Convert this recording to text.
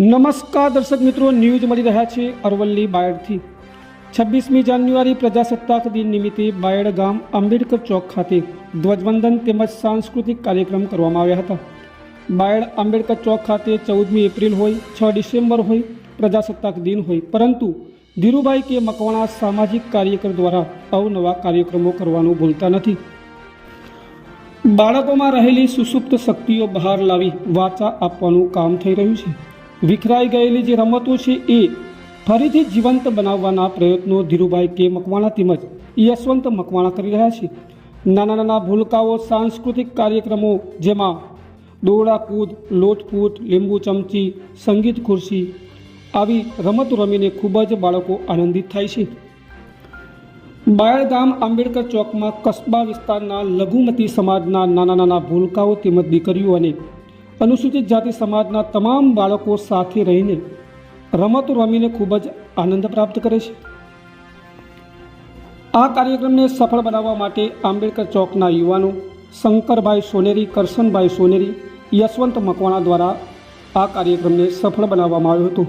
નમસ્કાર દર્શક મિત્રો, ન્યૂઝ મળી રહ્યા છે અરવલ્લી બાયડથી. છવ્વીસમી જાન્યુઆરી પ્રજાસત્તાક દિન નિમિત્તે બાયડ ગામ આંબેડકર ચોક ખાતે ધ્વજવંદન તેમજ સાંસ્કૃતિક કાર્યક્રમ કરવામાં આવ્યા હતા. બાયડ આંબેડકર ચોક ખાતે ચૌદમી એપ્રિલ હોય, છ ડિસેમ્બર હોય, પ્રજાસત્તાક દિન હોય, પરંતુ ધીરુભાઈ કે મકવાણા સામાજિક કાર્યકર દ્વારા અવનવા કાર્યક્રમો કરવાનું ભૂલતા નથી. બાળકોમાં રહેલી સુસુપ્ત શક્તિઓ બહાર લાવી વાચા આપવાનું કામ થઈ રહ્યું છે. વિખરાઈ ગયેલી જે રમતો છે એ ફરીથી જીવંત બનાવવાના પ્રયત્નો ધીરુભાઈ કે મકવાણા તેમજ યશવંત મકવાણા કરી રહ્યા છે. નાના નાના ભૂલકાઓ, સાંસ્કૃતિક કાર્યક્રમો જેમાં દોડાકૂદ કૂદ લોટપૂટ લીંબુ ચમચી, સંગીત ખુરશી આવી રમતો રમીને ખૂબ જ બાળકો આનંદિત થાય છે. બાયડગામ આંબેડકર ચોકમાં કસ્બા વિસ્તારના લઘુમતી સમાજના નાના નાના ભૂલકાઓ તેમજ દીકરીઓ અને અનુસૂચિત જાતિ સમાજના તમામ બાળકો સાથે રહીને રમતો રમીને ખૂબ જ આનંદ પ્રાપ્ત કરે છે. આ કાર્યક્રમને સફળ બનાવવા માટે આંબેડકર ચોકના યુવાનો શંકરભાઈ સોનેરી, કરશનભાઈ સોનેરી, યશવંત મકવાણા દ્વારા આ કાર્યક્રમને સફળ બનાવવામાં આવ્યો હતો.